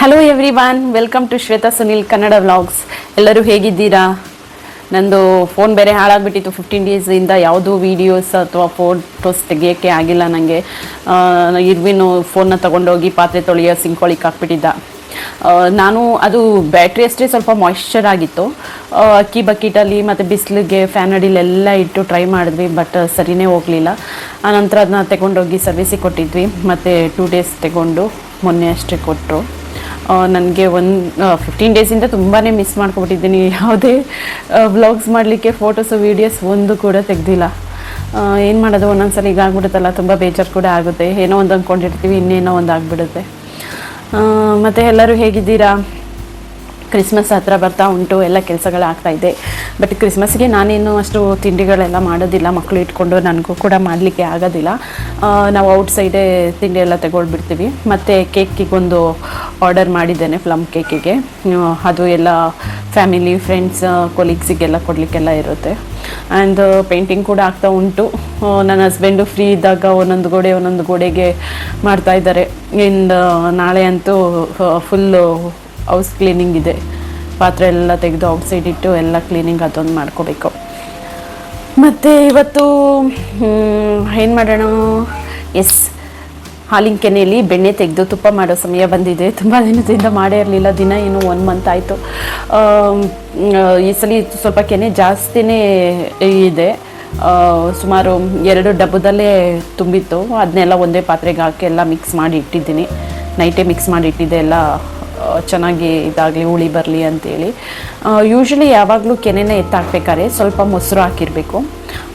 Hello every welcome to Shwetha Sunil Kannada vlogs ಎಲ್ಲರೂ ಹೇಗಿದ್ದೀರಾ? ನಂದು ಫೋನ್ ಬೇರೆ ಹಾಳಾಗ್ಬಿಟ್ಟಿತ್ತು ಫಿಫ್ಟೀನ್ ಡೇಸಿಂದ ಯಾವುದೂ ವೀಡಿಯೋಸ್ ಅಥವಾ ಫೋಟೋಸ್ ತೆಗಿಯೋಕ್ಕೆ ಆಗಿಲ್ಲ ನನಗೆ ಇರ್ವಿನು ಫೋನ್ನ ತೊಗೊಂಡೋಗಿ ಪಾತ್ರೆ ತೊಳೆಯೋ ಸಿಂಕೊಳಿಕ್ಕೆ ಹಾಕ್ಬಿಟ್ಟಿದ್ದ. ನಾನು ಅದು ಬ್ಯಾಟ್ರಿ ಅಷ್ಟೇ ಸ್ವಲ್ಪ ಮಾಯ್ಶ್ಚರ್ ಆಗಿತ್ತು. ಅಕ್ಕಿ ಬಕೆಟಲ್ಲಿ ಮತ್ತು ಬಿಸಿಲಿಗೆ ಫ್ಯಾನ್ ಅಡಿಲೆಲ್ಲ ಇಟ್ಟು ಟ್ರೈ ಮಾಡಿದ್ವಿ ಬಟ್ ಸರಿನೇ ಹೋಗಲಿಲ್ಲ. ಆನಂತರ ಅದನ್ನ ತಗೊಂಡೋಗಿ ಸರ್ವಿಸಿಗೆ ಕೊಟ್ಟಿದ್ವಿ. ಮತ್ತು ಟೂ ಡೇಸ್ ತಗೊಂಡು ಮೊನ್ನೆ ಅಷ್ಟೇ ಕೊಟ್ಟರು. ನನಗೆ ಒಂದು ಫಿಫ್ಟೀನ್ ಡೇಸಿಂದ ತುಂಬಾ ಮಿಸ್ ಮಾಡ್ಕೊಬಿಟ್ಟಿದ್ದೀನಿ ಯಾವುದೇ ವ್ಲಾಗ್ಸ್ ಮಾಡಲಿಕ್ಕೆ ಫೋಟೋಸು ವೀಡಿಯೋಸ್ ಒಂದು ಕೂಡ ತೆಗ್ದಿಲ್ಲ. ಏನು ಮಾಡೋದು? ಒಂದೊಂದ್ಸಲ ಈಗ ಆಗ್ಬಿಡುತ್ತಲ್ಲ, ತುಂಬ ಬೇಜಾರು ಕೂಡ ಆಗುತ್ತೆ. ಏನೋ ಒಂದು ಅಂದ್ಕೊಂಡಿರ್ತೀವಿ ಇನ್ನೇನೋ ಒಂದು ಆಗಿಬಿಡುತ್ತೆ. ಮತ್ತು ಎಲ್ಲರೂ ಹೇಗಿದ್ದೀರಾ? ಕ್ರಿಸ್ಮಸ್ ಹತ್ರ ಬರ್ತಾ ಉಂಟು, ಎಲ್ಲ ಕೆಲಸಗಳಾಗ್ತಾ ಇದೆ. ಬಟ್ ಕ್ರಿಸ್ಮಸ್ಗೆ ನಾನೇನು ಅಷ್ಟು ತಿಂಡಿಗಳೆಲ್ಲ ಮಾಡೋದಿಲ್ಲ ಮಕ್ಕಳು ಇಟ್ಕೊಂಡು ನನಗೂ ಕೂಡ ಮಾಡಲಿಕ್ಕೆ ಆಗೋದಿಲ್ಲ. ನಾವು ಔಟ್ ಸೈಡೇ ತಿಂಡಿ ಎಲ್ಲ ತಗೊಳ್ಬಿಡ್ತೀವಿ. ಮತ್ತು ಕೇಕಿಗೊಂದು ಆರ್ಡರ್ ಮಾಡಿದ್ದೇನೆ ಪ್ಲಮ್ ಕೇಕಿಗೆ ಅದು ಎಲ್ಲ ಫ್ಯಾಮಿಲಿ ಫ್ರೆಂಡ್ಸ್ ಕೊಲೀಗ್ಸಿಗೆಲ್ಲ ಕೊಡಲಿಕ್ಕೆಲ್ಲ ಇರುತ್ತೆ. ಆ್ಯಂಡ್ ಪೇಂಟಿಂಗ್ ಕೂಡ ಆಗ್ತಾ ಉಂಟು. ನನ್ನ ಹಸ್ಬೆಂಡು ಫ್ರೀ ಇದ್ದಾಗ ಒಂದೊಂದು ಗೋಡೆ, ಒಂದೊಂದು ಗೋಡೆಗೆ ಮಾಡ್ತಾ ಇದ್ದಾರೆ. ಇಂದ ನಾಳೆ ಅಂತೂ ಫುಲ್ಲು ಹೌಸ್ ಕ್ಲೀನಿಂಗ್ ಇದೆ. ಪಾತ್ರೆ ಎಲ್ಲ ತೆಗೆದು ಔಟ್ಸೈಡ್ ಇಟ್ಟು ಎಲ್ಲ ಕ್ಲೀನಿಂಗ್ ಅದೊಂದು ಮಾಡ್ಕೋಬೇಕು. ಮತ್ತು ಇವತ್ತು ಏನು ಮಾಡೋಣ? ಎಸ್ ಹಾಲಿನ ಕೆನೆಯಲ್ಲಿ ಬೆಣ್ಣೆ ತೆಗೆದು ತುಪ್ಪ ಮಾಡೋ ಸಮಯ ಬಂದಿದೆ. ತುಂಬ ದಿನದಿಂದ ಮಾಡೇ ಇರಲಿಲ್ಲ, ದಿನ ಏನು ಒನ್ ಮಂತ್ ಆಯಿತು. ಈ ಸಲ ಸ್ವಲ್ಪ ಕೆನೆ ಜಾಸ್ತಿನೇ ಇದೆ. ಸುಮಾರು ಎರಡು ಡಬ್ಬದಲ್ಲೇ ತುಂಬಿತ್ತು. ಅದನ್ನೆಲ್ಲ ಒಂದೇ ಪಾತ್ರೆಗೆ ಹಾಕಿ ಎಲ್ಲ ಮಿಕ್ಸ್ ಮಾಡಿ ಇಟ್ಟಿದ್ದೀನಿ. ನೈಟೇ ಮಿಕ್ಸ್ ಮಾಡಿ ಇಟ್ಟಿದ್ದೆ ಎಲ್ಲ ಚೆನ್ನಾಗಿ ಇದಾಗಲಿ, ಹುಳಿ ಬರಲಿ ಅಂತೇಳಿ. ಯೂಶ್ವಲಿ ಯಾವಾಗಲೂ ಕೆನೆನ ಎತ್ತಾಕ್ಬೇಕಾದ್ರೆ ಸ್ವಲ್ಪ ಮೊಸರು ಹಾಕಿರಬೇಕು.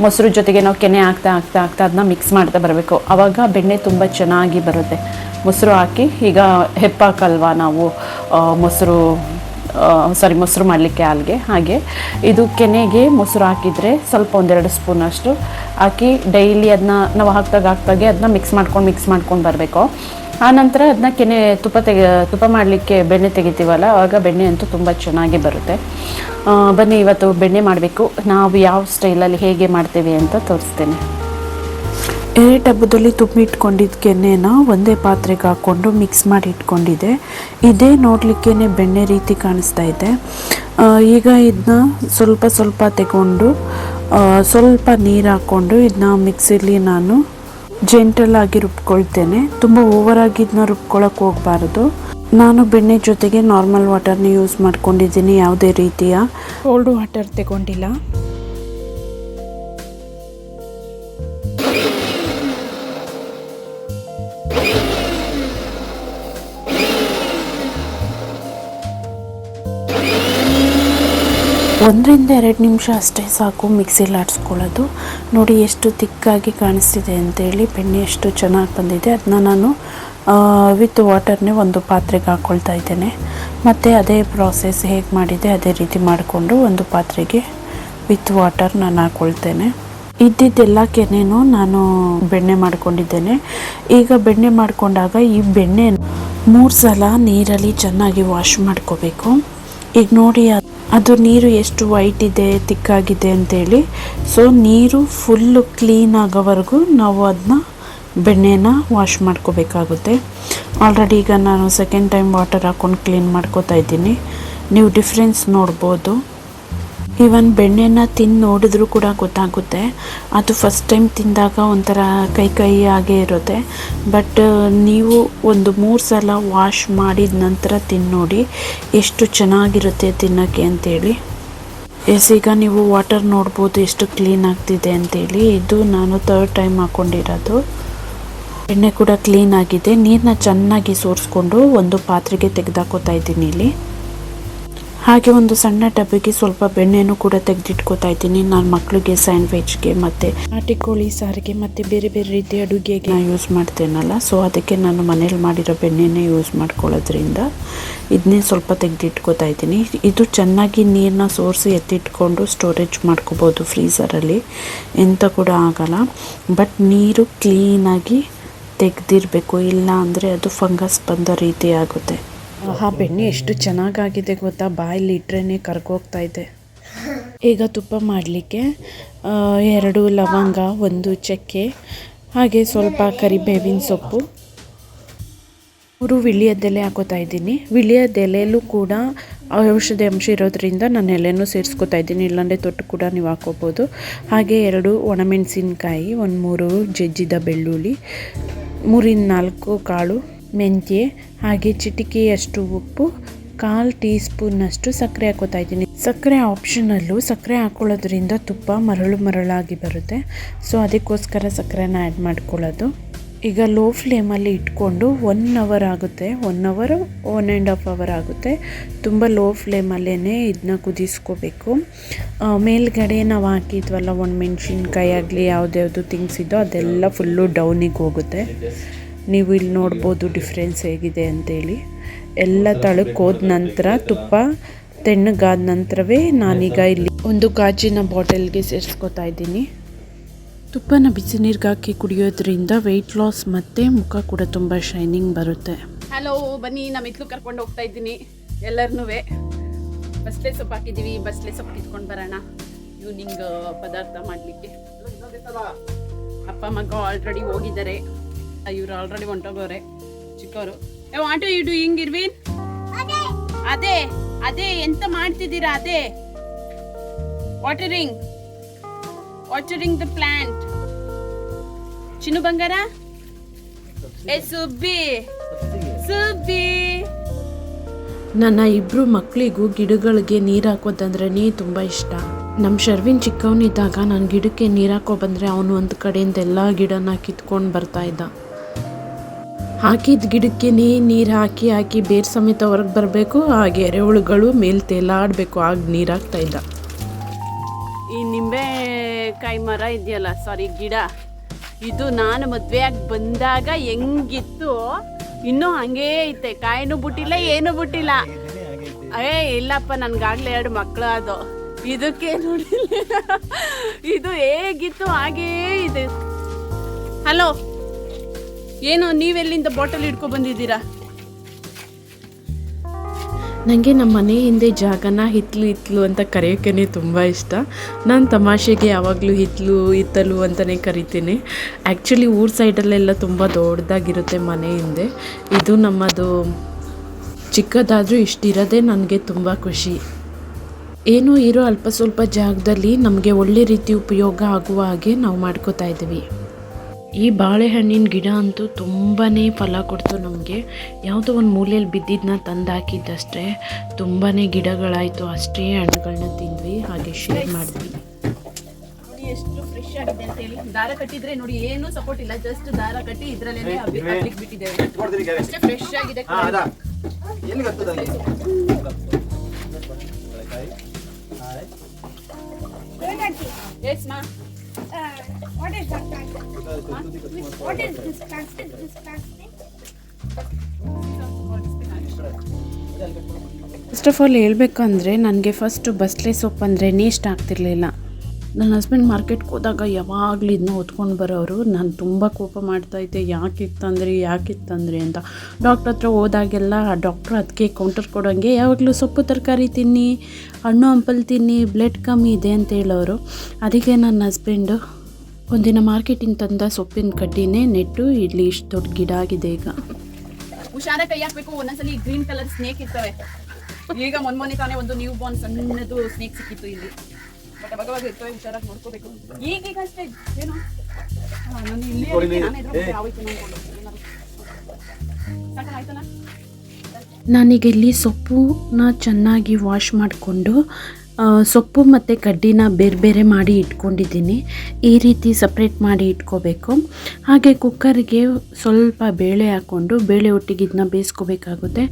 ಮೊಸರು ಜೊತೆಗೆ ನಾವು ಕೆನೆ ಹಾಕ್ತಾ ಹಾಕ್ತಾ ಹಾಕ್ತಾ ಅದನ್ನ ಮಿಕ್ಸ್ ಮಾಡ್ತಾ ಬರಬೇಕು. ಆವಾಗ ಬೆಣ್ಣೆ ತುಂಬ ಚೆನ್ನಾಗಿ ಬರುತ್ತೆ. ಮೊಸರು ಹಾಕಿ ಈಗ ಹೆಪ್ಪಾಕಲ್ವಾ ನಾವು ಮೊಸರು ಸಾರಿ ಮೊಸರು ಮಾಡಲಿಕ್ಕೆ ಹಾಲಿಗೆ ಹಾಗೆ ಇದು ಕೆನೆಗೆ ಮೊಸರು ಹಾಕಿದರೆ ಸ್ವಲ್ಪ ಒಂದೆರಡು ಸ್ಪೂನ್ ಅಷ್ಟು ಹಾಕಿ ಡೈಲಿ ಅದನ್ನ ನಾವು ಹಾಕ್ದಾಗ ಹಾಕ್ದಾಗೆ ಅದನ್ನ ಮಿಕ್ಸ್ ಮಾಡ್ಕೊಂಡು ಮಿಕ್ಸ್ ಮಾಡ್ಕೊಂಡು ಬರಬೇಕು. ಆನಂತರ ಅದನ್ನ ಕೆನೆ ತುಪ್ಪ ತೆಗೆ ತುಪ್ಪ ಮಾಡಲಿಕ್ಕೆ ಬೆಣ್ಣೆ ತೆಗಿತೀವಲ್ಲ ಆವಾಗ ಬೆಣ್ಣೆ ಅಂತೂ ತುಂಬ ಚೆನ್ನಾಗಿ ಬರುತ್ತೆ. ಆ, ಬನ್ನಿ ಇವತ್ತು ಬೆಣ್ಣೆ ಮಾಡಬೇಕು. ನಾವು ಯಾವ ಸ್ಟೈಲಲ್ಲಿ ಹೇಗೆ ಮಾಡ್ತೀವಿ ಅಂತ ತೋರಿಸ್ತೇನೆ. ಎರೆ ಡಬ್ಬದಲ್ಲಿ ತುಂಬಿಟ್ಕೊಂಡಿದ್ದ ಕೆನ್ನೆನ ಒಂದೇ ಪಾತ್ರೆಗೆ ಹಾಕ್ಕೊಂಡು ಮಿಕ್ಸ್ ಮಾಡಿ ಇಟ್ಕೊಂಡಿದ್ದೆ. ಇದೇ ನೋಡಲಿಕ್ಕೇನೆ ಬೆಣ್ಣೆ ರೀತಿ ಕಾಣಿಸ್ತಾ ಇದೆ. ಈಗ ಇದನ್ನ ಸ್ವಲ್ಪ ಸ್ವಲ್ಪ ತಗೊಂಡು ಸ್ವಲ್ಪ ನೀರು ಹಾಕ್ಕೊಂಡು ಇದನ್ನ ಮಿಕ್ಸಿಲಿ ನಾನು ಜೆಂಟಲಾಗಿ ರುಬ್ಕೊಳ್ತೇನೆ. ತುಂಬ ಓವರ್ ಆಗಿ ಇದನ್ನ ರುಬ್ಕೊಳಕ್ಕೆ ಹೋಗಬಾರ್ದು. ನಾನು ಬೆಣ್ಣೆ ಜೊತೆಗೆ ನಾರ್ಮಲ್ ವಾಟರ್ನ ಯೂಸ್ ಮಾಡ್ಕೊಂಡಿದ್ದೀನಿ ಯಾವುದೇ ರೀತಿಯ. ಕೋಲ್ಡ್ ವಾಟರ್ ತಗೊಂಡಿಲ್ಲ. ಒಂದರಿಂದ ಎರಡು ನಿಮಿಷ ಅಷ್ಟೇ ಸಾಕು ಮಿಕ್ಸಿಲಿ ಆಡಿಸ್ಕೊಳ್ಳೋದು ನೋಡಿ ಎಷ್ಟು ತಿಕ್ಕಾಗಿ ಕಾಣಿಸ್ತಿದೆ ಅಂತೇಳಿ ಬೆಣ್ಣೆ ಎಷ್ಟು ಚೆನ್ನಾಗಿ ಬಂದಿದೆ. ಅದನ್ನ ನಾನು ವಿತ್ ವಾಟರ್ನೇ ಒಂದು ಪಾತ್ರೆಗೆ ಹಾಕ್ಕೊಳ್ತಾ ಇದ್ದೇನೆ. ಮತ್ತು ಅದೇ ಪ್ರಾಸೆಸ್ ಹೇಗೆ ಮಾಡಿದೆ ಅದೇ ರೀತಿ ಮಾಡಿಕೊಂಡು ಒಂದು ಪಾತ್ರೆಗೆ ವಿತ್ ವಾಟರ್ ನಾನು ಹಾಕ್ಕೊಳ್ತೇನೆ ಇದ್ದಿದ್ದೆಲ್ಲ ಕೆನೆನೂ ನಾನು ಬೆಣ್ಣೆ ಮಾಡ್ಕೊಂಡಿದ್ದೇನೆ. ಈಗ ಬೆಣ್ಣೆ ಮಾಡಿಕೊಂಡಾಗ ಈ ಬೆಣ್ಣೆ ಮೂರು ಸಲ ನೀರಲ್ಲಿ ಚೆನ್ನಾಗಿ ವಾಶ್ ಮಾಡ್ಕೋಬೇಕು. ಈಗ ನೋಡಿ ಅದ್- ನೀರು ಎಷ್ಟು ವೈಟ್ ಇದೆ ತಿಕ್ಕಾಗಿದೆ ಅಂತೇಳಿ. ಸೊ ನೀರು ಫುಲ್ಲು ಕ್ಲೀನ್ ಆಗೋವರೆಗೂ ನಾವು ಅದನ್ನ ಬೆಣ್ಣೆನ ವಾಶ್ ಮಾಡ್ಕೋಬೇಕಾಗುತ್ತೆ. ಆಲ್ರೆಡಿ ಈಗ ನಾನು ಸೆಕೆಂಡ್ ಟೈಮ್ ವಾಟರ್ ಹಾಕ್ಕೊಂಡು ಕ್ಲೀನ್ ಮಾಡ್ಕೋತಾ ಇದ್ದೀನಿ. ನೀವು ಡಿಫ್ರೆನ್ಸ್ ನೋಡ್ಬೋದು. ಇವನ್ ಬೆಣ್ಣೆನ ತಿಂದು ನೋಡಿದ್ರು ಕೂಡ ಗೊತ್ತಾಗುತ್ತೆ. ಅದು ಫಸ್ಟ್ ಟೈಮ್ ತಿಂದಾಗ ಒಂಥರ ಕೈ ಕೈ ಆಗೇ ಇರುತ್ತೆ. ಬಟ್ ನೀವು ಒಂದು ಮೂರು ಸಲ ವಾಶ್ ಮಾಡಿದ ನಂತರ ತಿಂದು ನೋಡಿ ಎಷ್ಟು ಚೆನ್ನಾಗಿರುತ್ತೆ ತಿನ್ನೋಕ್ಕೆ ಅಂತೇಳಿ. ಎಸ್, ಈಗ ನೀವು ವಾಟರ್ ನೋಡ್ಬೋದು ಎಷ್ಟು ಕ್ಲೀನ್ ಆಗ್ತಿದೆ ಅಂತೇಳಿ. ಇದು ನಾನು ತರ್ಡ್ ಟೈಮ್ ಹಾಕ್ಕೊಂಡಿರೋದು ಎಣ್ಣೆ ಕೂಡ ಕ್ಲೀನ್ ಆಗಿದೆ. ನೀರನ್ನ ಚೆನ್ನಾಗಿ ಸೋರಿಸ್ಕೊಂಡು ಒಂದು ಪಾತ್ರೆಗೆ ತೆಗೆದಾಕೋತಾ ಇದ್ದೀನಿ ಇಲ್ಲಿ. ಹಾಗೆ ಒಂದು ಸಣ್ಣ ಡಬ್ಬಿಗೆ ಸ್ವಲ್ಪ ಬೆಣ್ಣೆನೂ ಕೂಡ ತೆಗೆದಿಟ್ಕೋತಾ ಇದ್ದೀನಿ. ನಾನು ಮಕ್ಕಳಿಗೆ ಸ್ಯಾಂಡ್ವಿಚ್ಗೆ ಮತ್ತು ನಾಟಿ ಕೋಳಿ ಸಾರಿಗೆ ಮತ್ತು ಬೇರೆ ಬೇರೆ ರೀತಿಯ ಅಡುಗೆಗೆ ನಾನು ಯೂಸ್ ಮಾಡ್ತೇನಲ್ಲ. ಸೊ ಅದಕ್ಕೆ ನಾನು ಮನೇಲಿ ಮಾಡಿರೋ ಬೆಣ್ಣೆನೇ ಯೂಸ್ ಮಾಡ್ಕೊಳ್ಳೋದ್ರಿಂದ ಇದನ್ನೇ ಸ್ವಲ್ಪ ತೆಗೆದಿಟ್ಕೋತಾ ಇದ್ದೀನಿ. ಇದು ಚೆನ್ನಾಗಿ ನೀರನ್ನ ಸೋರಿಸಿ ಎತ್ತಿಟ್ಕೊಂಡು ಸ್ಟೋರೇಜ್ ಮಾಡ್ಕೋಬೋದು ಫ್ರೀಸರಲ್ಲಿ ಎಂತ ಕೂಡ ಆಗಲ್ಲ. ಬಟ್ ನೀರು ಕ್ಲೀನಾಗಿ ತೆಗೆದಿರಬೇಕು. ಇಲ್ಲ ಅಂದರೆ ಅದು ಫಂಗಸ್ ಬಂದ ರೀತಿ ಆಗುತ್ತೆ. ಆ ಬೆಣ್ಣೆ ಎಷ್ಟು ಚೆನ್ನಾಗಾಗಿದೆ ಗೊತ್ತಾ? ಬಾಯಲ್ಲಿ ಇಟ್ರೇ ಕರ್ಗೋಗ್ತಾ ಇದೆ. ಈಗ ತುಪ್ಪ ಮಾಡಲಿಕ್ಕೆ ಎರಡು ಲವಂಗ, ಒಂದು ಚಕ್ಕೆ, ಹಾಗೆ ಸ್ವಲ್ಪ ಕರಿಬೇವಿನ ಸೊಪ್ಪು. ಮೂರು ವಿಳಿಯದೆಲೆ ಹಾಕೋತಾ ಇದ್ದೀನಿ. ವಿಳಿಯದೆಲೆಯಲ್ಲೂ ಕೂಡ ಔಷಧಿ ಅಂಶ ಇರೋದ್ರಿಂದ ನಾನು ಎಲೆನೂ ಸೇರಿಸ್ಕೊತಾ ಇದ್ದೀನಿ. ಇಲ್ಲಾಂದರೆ ತೊಟ್ಟು ಕೂಡ ನೀವು ಹಾಕೋಬೋದು. ಹಾಗೆ ಎರಡು ಒಣಮೆಣಸಿನಕಾಯಿ, ಒಂದು ಮೂರು ಜಜ್ಜಿದ ಬೆಳ್ಳುಳ್ಳಿ ಮೂರಿಂದ ನಾಲ್ಕು ಕಾಳು ಮೆಂತ್ಯ, ಹಾಗೆ ಚಿಟಿಕೆಯಷ್ಟು ಉಪ್ಪು, ಕಾಲು ಟೀ ಸ್ಪೂನ್ನಷ್ಟು ಸಕ್ಕರೆ ಹಾಕೋತಾ ಇದ್ದೀನಿ. ಸಕ್ಕರೆ ಆಪ್ಷನಲ್ಲೂ ಸಕ್ಕರೆ ಹಾಕೊಳ್ಳೋದ್ರಿಂದ ತುಪ್ಪ ಮರಳು ಮರಳಾಗಿ ಬರುತ್ತೆ. ಸೊ ಅದಕ್ಕೋಸ್ಕರ ಸಕ್ಕರೆನ ಆ್ಯಡ್ ಮಾಡ್ಕೊಳ್ಳೋದು. ಈಗ ಲೋ ಫ್ಲೇಮಲ್ಲಿ ಇಟ್ಕೊಂಡು ಒನ್ ಅವರ್ ಆಗುತ್ತೆ. One hour one and half hour ಆಗುತ್ತೆ. ತುಂಬ ಲೋ ಫ್ಲೇಮಲ್ಲೇ ಇದನ್ನ ಕುದಿಸ್ಕೋಬೇಕು. ಮೇಲ್ಗಡೆ ನಾವು ಹಾಕಿದ್ವಲ್ಲ ಒಂದು ಮೆಣಸಿನ್ಕಾಯಿ ಆಗಲಿ, ಯಾವುದ್ಯಾವುದು ಥಿಂಗ್ಸ್ ಇದೋ ಅದೆಲ್ಲ ಫುಲ್ಲು ಡೌನಿಗೆ ಹೋಗುತ್ತೆ. ನೀವು ಇಲ್ಲಿ ನೋಡ್ಬೋದು ಡಿಫ್ರೆನ್ಸ್ ಹೇಗಿದೆ ಅಂತೇಳಿ. ಎಲ್ಲ ತಳಕ್ಕೆ ನಂತರ ತುಪ್ಪ ತೆಣ್ಣಗಾದ ನಂತರವೇ ನಾನೀಗ ಇಲ್ಲಿ ಒಂದು ಗಾಜಿನ ಬಾಟಲ್ಗೆ ಸೇರಿಸ್ಕೊತಾ ಇದ್ದೀನಿ. ತುಪ್ಪನ ಬಿಸಿ ನೀರಿಗೆ ಕುಡಿಯೋದ್ರಿಂದ ವೆಯ್ಟ್ ಲಾಸ್ ಮತ್ತು ಮುಖ ಕೂಡ ತುಂಬ ಶೈನಿಂಗ್ ಬರುತ್ತೆ. ಹಲೋ ಬನ್ನಿ ನಮ್ಮ ಇತ್ಲು ಕರ್ಕೊಂಡು ಹೋಗ್ತಾ ಇದ್ದೀನಿ. ಎಲ್ಲರನ್ನೂ ಬಸ್ಲೆ ಸೊಪ್ಪು ಹಾಕಿದ್ದೀವಿ ಬಸ್ಲೆ ಸೊಪ್ಪು ಕಿತ್ಕೊಂಡು ಬರೋಣ. ಈವ್ನಿಂಗ್ ಪದಾರ್ಥ ಮಾಡಲಿಕ್ಕೆ. ಅಪ್ಪ, ಮಗ ಆಲ್ರೆಡಿ ಹೋಗಿದ್ದಾರೆ. ಇವ್ರು ಆಲ್ರೆಡಿ ಹೊಂಟೋಗವ್ರೆ ಚಿಕ್ಕವರು. ಏ ವಾಟ್ ಯು ಡೂಯಿಂಗ್ ಇರ್ವಿನ್ ಅದೇ. ಅದೇ ಎಂತ ಮಾಡ್ತಿದ್ದೀರಾ ಅದೇ? ವಾಟರಿಂಗ್ ವಾಟರಿಂಗ್ ದ ಪ್ಲಾಂಟ್ ಚಿನ್ನು ಬಂಗಾರ? ಏ ಸುಬ್ಬಿ. ಸುಬ್ಬಿ. ನನ್ನ ಇಬ್ರು ಮಕ್ಕಳಿಗೂ ಗಿಡಗಳಿಗೆ ನೀರು ಹಾಕೋದಂದ್ರೇ ತುಂಬ ಇಷ್ಟ. ನಮ್ಮ ಶರ್ವಿನ್ ಚಿಕ್ಕವನಿದ್ದಾಗ ನಾನು ಗಿಡಕ್ಕೆ ನೀರು ಹಾಕೋ ಬಂದರೆ ಅವನು ಒಂದು ಕಡೆಯಿಂದ ಎಲ್ಲ ಗಿಡನ ಕಿತ್ಕೊಂಡು ಬರ್ತಾ ಇದ್ದ. ಹಾಕಿದ ಗಿಡಕ್ಕೆ ನೀರು ಹಾಕಿ ಹಾಕಿ ಬೇರ್ ಸಮೇತ ಹೊರಗೆ ಬರಬೇಕು. ಹಾಗೆ ಎರೆಹುಳುಗಳು ಮೇಲೆ ತೇಲಾಡಬೇಕು. ಆಗ ನೀರು ಹಾಕ್ತಾ ಇದ್ದ ಈ ನಿಂಬೆಕಾಯಿ ಮರ ಇದೆಯಲ್ಲ ಸಾರಿ ಗಿಡ. ಇದು ನಾನು ಮದುವೆಯಾಗಿ ಬಂದಾಗ ಹೆಂಗಿತ್ತು? ಇನ್ನೂ ಹಂಗೇ ಐತೆ. ಕಾಯಿನೂ ಬಿಟ್ಟಿಲ್ಲ ಏನೂ ಬಿಟ್ಟಿಲ್ಲ. ಏ ಇಲ್ಲಪ್ಪ ನನ್ಗಾಗ್ಲೇ ಎರಡು ಮಕ್ಕಳು ಅದು ಇದಕ್ಕೆ ನೋಡಿಲ್ಲ. ಇದು ಹೇಗಿತ್ತು? ಹಾಗೇ ಇದೆ. ಹಲೋ ಏನು ನೀವೆಲ್ಲಿಂದ ಬಾಟಲ್ ಹಿಡ್ಕೊ ಬಂದಿದ್ದೀರಾ? ನನಗೆ ನಮ್ಮ ಮನೆ ಹಿಂದೆ ಜಾಗನ ಹಿತ್ಲು ಹಿತ್ಲು ಅಂತ ಕರೆಯೋಕ್ಕೇ ತುಂಬ ಇಷ್ಟ. ನಾನು ತಮಾಷೆಗೆ ಯಾವಾಗಲೂ ಹಿತ್ಲು, ಹಿತ್ತಲು ಅಂತಲೇ ಕರಿತೀನಿ. ಆ್ಯಕ್ಚುಲಿ ಊರ ಸೈಡಲ್ಲೆಲ್ಲ ತುಂಬ ದೊಡ್ಡದಾಗಿರುತ್ತೆ ಮನೆ ಹಿಂದೆ. ಇದು ನಮ್ಮದು ಚಿಕ್ಕದಾದರೂ ಇಷ್ಟಿರೋದೇ ನನಗೆ ತುಂಬ ಖುಷಿ. ಏನು ಇರೋ ಅಲ್ಪ ಸ್ವಲ್ಪ ಜಾಗದಲ್ಲಿ ನಮಗೆ ಒಳ್ಳೆ ರೀತಿ ಉಪಯೋಗ ಆಗುವ ಹಾಗೆ ನಾವು ಮಾಡ್ಕೋತಾ ಇದ್ದೀವಿ. ಈ ಬಾಳೆಹಣ್ಣಿನ ಗಿಡ ಅಂತೂ ತುಂಬಾ ಫಲ ಕೊಡ್ತು ನಮಗೆ. ಯಾವುದೋ ಒಂದು ಮೂಲೆಯಲ್ಲಿ ಬಿದ್ದಿದ್ದನ್ನ ತಂದು ಹಾಕಿದ್ದಷ್ಟೇ ತುಂಬಾ ಗಿಡಗಳಾಯಿತು ಅಷ್ಟೇ ಹಣ್ಣುಗಳನ್ನ ತಿಂದ್ವಿ ಹಾಗೆ ಶೇರ್ ಮಾಡಿದ್ವಿ. ನೋಡಿ ಎಷ್ಟು ಫ್ರೆಶ್ ಆಗಿದೆ ಅಂತ ಹೇಳಿ. ದಾರ ಕಟ್ಟಿದ್ರೆ ನೋಡಿ ಏನು ಸಪೋರ್ಟ್ ಇಲ್ಲ ಜಸ್ಟ್ ದಾರ ಕಟ್ಟಿ ಇದ್ರಲ್ಲೇ ಬಿಟ್ಟಿದ್ದೇವೆ. ಅಷ್ಟೇ ಫ್ರೆಶ್ ಆಗಿದೆ ಎಸ್ ಮಾ what is that plastic? What is this plastic? This plastic? First of all ಹೇಳ್ಬೇಕಂದ್ರೆ ನನಗೆ ಫಸ್ಟು ಬಸ್ಲೆ ಸೊಪ್ಪು ಅಂದ್ರೇ ಇಷ್ಟ ಆಗ್ತಿರ್ಲಿಲ್ಲ ನನ್ನ ಹಸ್ಬೆಂಡ್ ಮಾರ್ಕೆಟ್ಗೆ ಹೋದಾಗ ಯಾವಾಗಲೂ ಇದನ್ನ ಹೊತ್ಕೊಂಡು ಬರೋರು ನಾನು ತುಂಬ ಕೋಪ ಮಾಡ್ತಾಯಿದ್ದೆ ಯಾಕೆ ತಂದ್ರಿ ಯಾಕೆ ತಂದ್ರಿ ಅಂತ ಡಾಕ್ಟ್ರ್ ಹತ್ರ ಹೋದಾಗೆಲ್ಲ ಡಾಕ್ಟ್ರ್ ಅದಕ್ಕೆ ಕೌಂಟರ್ ಕೊಡೋಂಗೆ, ಯಾವಾಗಲೂ ಸೊಪ್ಪು ತರಕಾರಿ ತಿನ್ನಿ, ಹಣ್ಣು ಹಂಪಲು ತಿನ್ನಿ ಬ್ಲಡ್ ಕಮ್ಮಿ ಇದೆ ಅಂತ ಹೇಳೋರು ಅದಕ್ಕೆ ನನ್ನ ಹಸ್ಬೆಂಡು ಒಂದಿನ ಮಾರ್ಕೆಟಿಂದ ತಂದ ಸೊಪ್ಪಿನ ಕಡ್ಡಿನೇ ನೆಟ್ಟು ಇಲ್ಲಿ ಇಷ್ಟು ದೊಡ್ಡ ಗಿಡ ಆಗಿದೆ ಈಗ. ಹುಷಾರ ಕೈ ಹಾಕ್ಬೇಕು ಒಂದೊಂದ್ಸಲಿ ಗ್ರೀನ್ ಕಲರ್ ಸ್ನೇಕ್ ಇರ್ತವೆ. ಈಗ ಮೊನ್ನೆ ಮೊನ್ನೆ ತಾನೇ ಒಂದು ನ್ಯೂ ಬಾರ್ನ್ ಸಣ್ಣದು ಸ್ನೇಕ್ ಸಿಕ್ಕಿತ್ತು ಇಲ್ಲಿ. ಬಟ್ ಅವಾಗ ಅವಾಗ ಇರ್ತವೆ ಹುಷಾರಾಗಿ ನೋಡ್ಕೋಬೇಕು ಈಗೀಗ ಅಷ್ಟೇ ಏನು? ನಾನು ಇಲ್ಲಿ ನಾನೀಗ ಇಲ್ಲಿ ಸೊಪ್ಪುನ ಚೆನ್ನಾಗಿ ವಾಶ್ ಮಾಡಿಕೊಂಡು ಸೊಪ್ಪು ಮತ್ತು ಕಡ್ಡಿನ ಬೇರೆ ಬೇರೆ ಮಾಡಿ ಇಟ್ಕೊಂಡಿದ್ದೀನಿ. ಈ ರೀತಿ ಸಪ್ರೇಟ್ ಮಾಡಿ ಇಟ್ಕೋಬೇಕು. ಹಾಗೆ ಕುಕ್ಕರ್ಗೆ ಸ್ವಲ್ಪ ಬೇಳೆ ಹಾಕ್ಕೊಂಡು ಬೇಳೆ ಒಟ್ಟಿಗೆ ಇದನ್ನ ಬೇಯಿಸ್ಕೋಬೇಕಾಗುತ್ತೆ.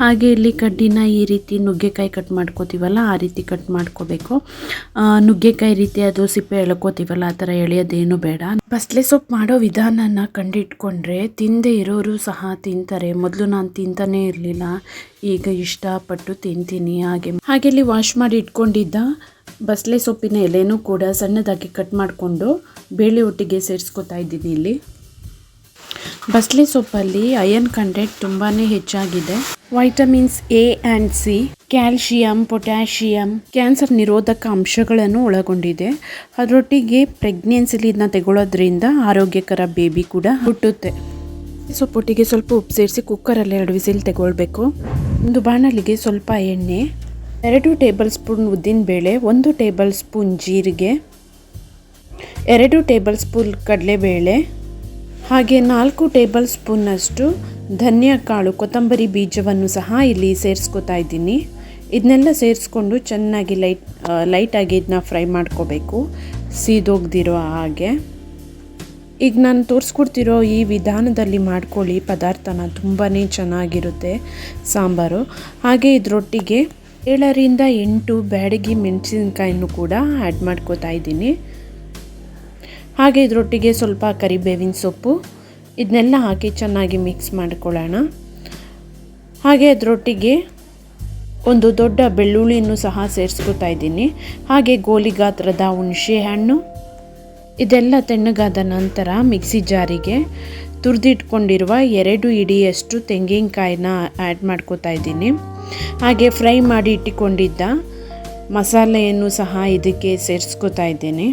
ಹಾಗೆ ಇಲ್ಲಿ ಕಡ್ಡಿನ ಈ ರೀತಿ ನುಗ್ಗೆಕಾಯಿ ಕಟ್ ಮಾಡ್ಕೋತೀವಲ್ಲ, ಆ ರೀತಿ ಕಟ್ ಮಾಡ್ಕೋಬೇಕು. ನುಗ್ಗೆಕಾಯಿ ರೀತಿ ಅದು ಸಿಪ್ಪೆ ಎಳ್ಕೋತೀವಲ್ಲ, ಆ ಥರ ಎಳೆಯೋದೇನು ಬೇಡ. ಬಸ್ಲೆ ಸೊಪ್ಪು ಮಾಡೋ ವಿಧಾನನ ಕಂಡಿಟ್ಕೊಂಡ್ರೆ ತಿಂದೇ ಇರೋರು ಸಹ ತಿಂತಾರೆ. ಮೊದಲು ನಾನು ತಿಂತಾನೇ ಇರಲಿಲ್ಲ, ಈಗ ಇಷ್ಟಪಟ್ಟು ತಿಂತೀನಿ. ಹಾಗೆ ಹಾಗೆ ಇಲ್ಲಿ ವಾಶ್ ಮಾಡಿ ಇಟ್ಕೊಂಡಿದ್ದ ಬಸಳೆ ಸೊಪ್ಪಿನ ಎಲೆನೂ ಕೂಡ ಸಣ್ಣದಾಗಿ ಕಟ್ ಮಾಡಿಕೊಂಡು ಬೇಳೆ ಒಟ್ಟಿಗೆ ಸೇರಿಸ್ಕೊತಾ ಇದ್ದೀನಿ ಇಲ್ಲಿ. ಬಸಳೆ ಸೊಪ್ಪಲ್ಲಿ ಅಯನ್ ಕಂಟೆಂಟ್ ತುಂಬಾ ಹೆಚ್ಚಾಗಿದೆ. Vitamins A and C calcium potassium cancer ನಿರೋಧಕ ಅಂಶಗಳನ್ನು ಒಳಗೊಂಡಿದೆ. ಅದರೊಟ್ಟಿಗೆ ಪ್ರೆಗ್ನೆನ್ಸಿಲಿ ಇದನ್ನ ತಗೊಳ್ಳೋದ್ರಿಂದ ಆರೋಗ್ಯಕರ ಬೇಬಿ ಕೂಡ ಹುಟ್ಟುತ್ತೆ. ಸೊಪ್ಪೊಟ್ಟಿಗೆ ಸ್ವಲ್ಪ ಉಪ್ಪು ಸೇರಿಸಿ ಕುಕ್ಕರಲ್ಲಿ ಎರಡು ವಿಸಿಲ್ ತಗೊಳ್ಬೇಕು. ಒಂದು ಬಾಣಲಿಗೆ ಸ್ವಲ್ಪ ಎಣ್ಣೆ ಎರಡು ಟೇಬಲ್ ಸ್ಪೂನ್ ಉದ್ದಿನಬೇಳೆ ಒಂದು ಟೇಬಲ್ ಸ್ಪೂನ್ ಜೀರಿಗೆ, ಎರಡು ಟೇಬಲ್ ಸ್ಪೂನ್ ಕಡಲೆಬೇಳೆ, ಹಾಗೆ ನಾಲ್ಕು ಟೇಬಲ್ ಸ್ಪೂನ್ನಷ್ಟು ಧನಿಯಾ ಕಾಳು ಕೊತ್ತಂಬರಿ ಬೀಜವನ್ನು ಸಹ ಇಲ್ಲಿ ಸೇರಿಸ್ಕೊತಾ ಇದ್ದೀನಿ. ಇದನ್ನೆಲ್ಲ ಸೇರಿಸ್ಕೊಂಡು ಚೆನ್ನಾಗಿ ಲೈಟ್ ಲೈಟಾಗಿ ಇದನ್ನ ಫ್ರೈ ಮಾಡ್ಕೋಬೇಕು. ಸೀದೋಗ್ದಿರೋ ಹಾಗೆ. ಈಗ ನಾನು ತೋರಿಸ್ಕೊಡ್ತಿರೋ ಈ ವಿಧಾನದಲ್ಲಿ ಮಾಡ್ಕೊಳ್ಳಿ, ಪದಾರ್ಥನ ತುಂಬಾ ಚೆನ್ನಾಗಿರುತ್ತೆ ಸಾಂಬಾರು. ಹಾಗೆ ಇದರೊಟ್ಟಿಗೆ ಏಳರಿಂದ ಎಂಟು ಬ್ಯಾಡಗಿ ಮೆಣಸಿನ್ಕಾಯನ್ನು ಕೂಡ ಆ್ಯಡ್ ಮಾಡ್ಕೋತಾ ಇದ್ದೀನಿ. ಹಾಗೆ ಇದರೊಟ್ಟಿಗೆ ಸ್ವಲ್ಪ ಕರಿಬೇವಿನ ಸೊಪ್ಪು ಇದನ್ನೆಲ್ಲ ಹಾಕಿ ಚೆನ್ನಾಗಿ ಮಿಕ್ಸ್ ಮಾಡ್ಕೊಳ್ಳೋಣ. ಹಾಗೆ ಅದರೊಟ್ಟಿಗೆ ಒಂದು ದೊಡ್ಡ ಬೆಳ್ಳುಳ್ಳಿಯನ್ನು ಸಹ ಸೇರಿಸ್ಕೊತಾ ಇದ್ದೀನಿ. ಹಾಗೆ ಗೋಲಿ ಗಾತ್ರದ ಹುಣಸೆ ಹಣ್ಣು ಇದೆಲ್ಲ ತಣ್ಣಗಾದ ನಂತರ ಮಿಕ್ಸಿ ಜಾರಿಗೆ ತುರಿದಿಟ್ಕೊಂಡಿರುವ ಎರಡು ಇಡಿಯಷ್ಟು ತೆಂಗಿನಕಾಯಿನ ಆ್ಯಡ್ ಮಾಡ್ಕೋತಾ ಇದ್ದೀನಿ. ಹಾಗೆ ಫ್ರೈ ಮಾಡಿ ಇಟ್ಟುಕೊಂಡಿದ್ದ ಮಸಾಲೆಯನ್ನು ಸಹ ಇದಕ್ಕೆ ಸೇರಿಸ್ಕೋತಾ ಇದ್ದೀನಿ.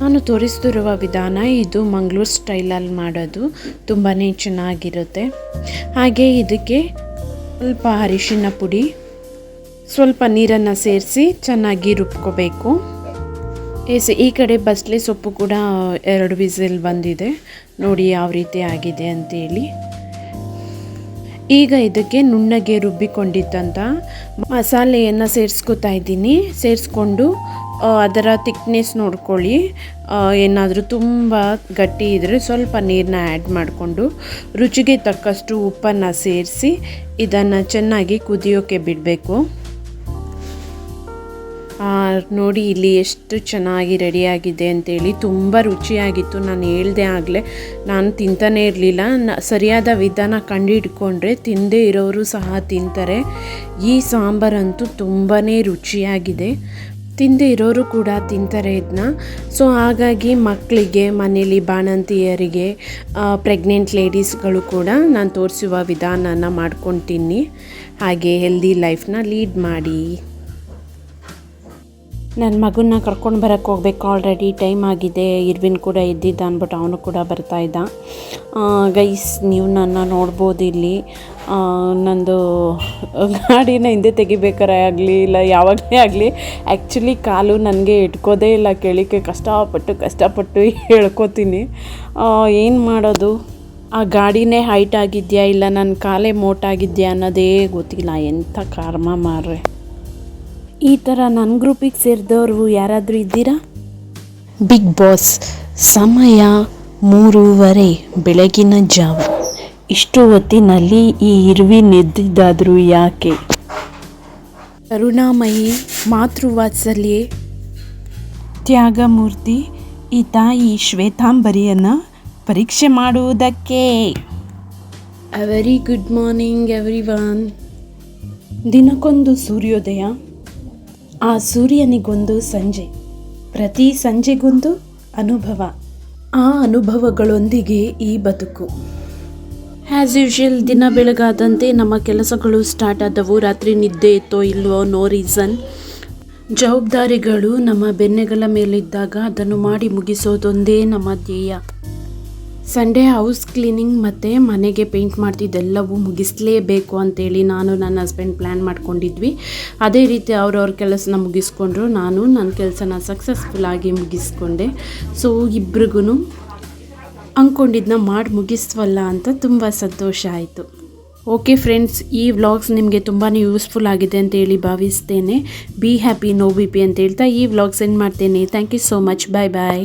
ನಾನು ತೋರಿಸ್ತಿರುವ ವಿಧಾನ ಇದು ಮಂಗಳೂರು ಸ್ಟೈಲಲ್ಲಿ ಮಾಡೋದು ತುಂಬಾ ಚೆನ್ನಾಗಿರುತ್ತೆ. ಹಾಗೆ ಇದಕ್ಕೆ ಸ್ವಲ್ಪ ಅರಿಶಿನ ಪುಡಿ, ಸ್ವಲ್ಪ ನೀರನ್ನು ಸೇರಿಸಿ ಚೆನ್ನಾಗಿ ರುಬ್ಕೋಬೇಕು. ಎಸ್ ಈ ಕಡೆ ಬಸಳೆ ಸೊಪ್ಪು ಕೂಡ ಎರಡು ವಿಸಿಲ್ ಬಂದಿದೆ. ನೋಡಿ ಯಾವ ರೀತಿ ಆಗಿದೆ ಅಂತೇಳಿ ಈಗ ಇದಕ್ಕೆ ನುಣ್ಣಗೆ ರುಬ್ಬಿಕೊಂಡಿದ್ದಂಥ ಮಸಾಲೆಯನ್ನು ಸೇರಿಸ್ಕೊತಾ ಇದ್ದೀನಿ. ಸೇರಿಸ್ಕೊಂಡು ಅದರ ತಿಕ್ನೆಸ್ ನೋಡ್ಕೊಳ್ಳಿ. ಏನಾದರೂ ತುಂಬ ಗಟ್ಟಿ ಇದ್ದರೆ ಸ್ವಲ್ಪ ನೀರನ್ನ ಆ್ಯಡ್ ಮಾಡಿಕೊಂಡು, ರುಚಿಗೆ ತಕ್ಕಷ್ಟು ಉಪ್ಪನ್ನು ಸೇರಿಸಿ, ಇದನ್ನು ಚೆನ್ನಾಗಿ ಕುದಿಯೋಕ್ಕೆ ಬಿಡಬೇಕು. ನೋಡಿ, ಇಲ್ಲಿ ಎಷ್ಟು ಚೆನ್ನಾಗಿ ರೆಡಿಯಾಗಿದೆ ಅಂತೇಳಿ ತುಂಬ ರುಚಿಯಾಗಿತ್ತು. ನಾನು ಹೇಳ್ದೆ ಆಗಲೇ, ನಾನು ತಿಂತಾನೇ ಇರಲಿಲ್ಲ. ಸರಿಯಾದ ವಿಧಾನ ಕಂಡು ಹಿಡ್ಕೊಂಡ್ರೆ ತಿಂದೇ ಇರೋರು ಸಹ ತಿಂತಾರೆ. ಈ ಸಾಂಬಾರಂತೂ ತುಂಬಾ ರುಚಿಯಾಗಿದೆ. ತಿಂದೇ ಇರೋರು ಕೂಡ ತಿಂತಾರೆ ಇದನ್ನ ಸೊ, ಹಾಗಾಗಿ ಮಕ್ಕಳಿಗೆ ಮನೇಲಿ ಬಾಣಂತಿಯರಿಗೆ ಪ್ರೆಗ್ನೆಂಟ್ ಲೇಡೀಸ್ಗಳು ಕೂಡ ನಾನು ತೋರಿಸುವ ವಿಧಾನನ ಮಾಡ್ಕೊಂಡು ತಿನ್ನಿ. ಹಾಗೆ ಹೆಲ್ದಿ ಲೈಫ್ನ ಲೀಡ್ ಮಾಡಿ. ನನ್ನ ಮಗನ್ನ ಕರ್ಕೊಂಡು ಬರೋಕ್ಕೆ ಹೋಗ್ಬೇಕು. ಆಲ್ರೆಡಿ ಟೈಮ್ ಆಗಿದೆ. ಇರ್ವಿನ್ ಕೂಡ ಇದ್ದಿದ್ದ ಅಂದ್ಬಿಟ್ಟು ಅವನು ಕೂಡ ಬರ್ತಾ ಇದ್ದ. ಗೈಸ್ ನೀವು ನನ್ನ ನೋಡ್ಬೋದು ಇಲ್ಲಿ. ನಂದು ಗಾಡಿನ ಹಿಂದೆ ತೆಗಿಬೇಕಾರೆ ಆಗಲಿ, ಇಲ್ಲ ಯಾವಾಗಲೇ ಆಗಲಿ ಆ್ಯಕ್ಚುಲಿ ಕಾಲು ನನಗೆ ಇಟ್ಕೋದೇ ಇಲ್ಲ ಕೇಳಿಕೆ ಕಷ್ಟಪಟ್ಟು ಕಷ್ಟಪಟ್ಟು ಹೇಳ್ಕೊತೀನಿ. ಏನು ಮಾಡೋದು? ಆ ಗಾಡಿನೇ ಹೈಟ್ ಆಗಿದೆಯಾ, ಇಲ್ಲ ನನ್ನ ಕಾಲೇ ಮೋಟಾಗಿದೆಯಾ ಅನ್ನೋದೇ ಗೊತ್ತಿಲ್ಲ. ಎಂಥ ಕಾರ್ಮ ಮಾರ್ರೆ. ಈ ಥರ ನನ್ನ ಗ್ರೂಪಿಗೆ ಸೇರಿದವರು ಯಾರಾದರೂ ಇದ್ದೀರಾ? ಬಿಗ್ ಬಾಸ್ ಸಮಯ ಮೂರುವರೆ ಬೆಳಗಿನ ಜಾವ. ಇಷ್ಟು ಹೊತ್ತಿನಲ್ಲಿ ಈ ಇರುವಿ ನೆದ್ದಿದ್ದಾದರೂ ಯಾಕೆ? ಕರುಣಾಮಯಿ ಮಾತೃವಾತ್ಸಲ್ಯೆ. ತ್ಯಾಗಮೂರ್ತಿ ಈ ತಾಯಿ ಶ್ವೇತಾಂಬರಿಯನ್ನು ಪರೀಕ್ಷೆ ಮಾಡುವುದಕ್ಕೆ. Very good morning everyone ದಿನಕ್ಕೊಂದು ಸೂರ್ಯೋದಯ. ಆ ಸೂರ್ಯನಿಗೊಂದು ಸಂಜೆ. ಪ್ರತಿ ಸಂಜೆಗೊಂದು ಅನುಭವ. ಆ ಅನುಭವಗಳೊಂದಿಗೆ ಈ ಬದುಕು. ಆ್ಯಸ್ ಯೂಶುವಲ್ ದಿನ ಬೆಳಗಾದಂತೆ ನಮ್ಮ ಕೆಲಸಗಳು ಸ್ಟಾರ್ಟ್ ಆದವು. ರಾತ್ರಿ ನಿದ್ದೆ ಇತ್ತೋ ಇಲ್ವೋ ನೋ ರೀಸನ್ ಜವಾಬ್ದಾರಿಗಳು ನಮ್ಮ ಬೆನ್ನೆಗಳ ಮೇಲಿದ್ದಾಗ ಅದನ್ನು ಮಾಡಿ ಮುಗಿಸೋದೊಂದೇ ನಮ್ಮ ಧ್ಯೇಯ. ಸಂಡೇ ಹೌಸ್ ಕ್ಲೀನಿಂಗ್ ಮತ್ತು ಮನೆಗೆ ಪೇಂಟ್ ಮಾಡ್ತಿದ್ದೆಲ್ಲವೂ ಮುಗಿಸ್ಲೇಬೇಕು ಅಂತೇಳಿ ನಾನು ನನ್ನ ಹಸ್ಬೆಂಡ್ ಪ್ಲ್ಯಾನ್ ಮಾಡ್ಕೊಂಡಿದ್ವಿ. ಅದೇ ರೀತಿ ಅವ್ರವ್ರ ಕೆಲಸನ ಮುಗಿಸ್ಕೊಂಡ್ರು. ನಾನು ನನ್ನ ಕೆಲಸನ ಸಕ್ಸಸ್ಫುಲ್ಲಾಗಿ ಮುಗಿಸ್ಕೊಂಡೆ. ಸೊ ಇಬ್ರಿಗೂ ಅಂದ್ಕೊಂಡಿದ್ದನ್ನ ಮಾಡಿ ಮುಗಿಸ್ವಲ್ಲ ಅಂತ ತುಂಬ ಸಂತೋಷ ಆಯಿತು. ಓಕೆ ಫ್ರೆಂಡ್ಸ್ ಈ ವ್ಲಾಗ್ಸ್ ನಿಮಗೆ ತುಂಬಾ ಯೂಸ್ಫುಲ್ ಆಗಿದೆ ಅಂತ ಹೇಳಿ ಭಾವಿಸ್ತೇನೆ. Be happy no B P ಅಂತ ಹೇಳ್ತಾ ಈ ವ್ಲಾಗ್ಸ್ ಎಂಡ್ ಮಾಡ್ತೇನೆ. Thank you so much bye bye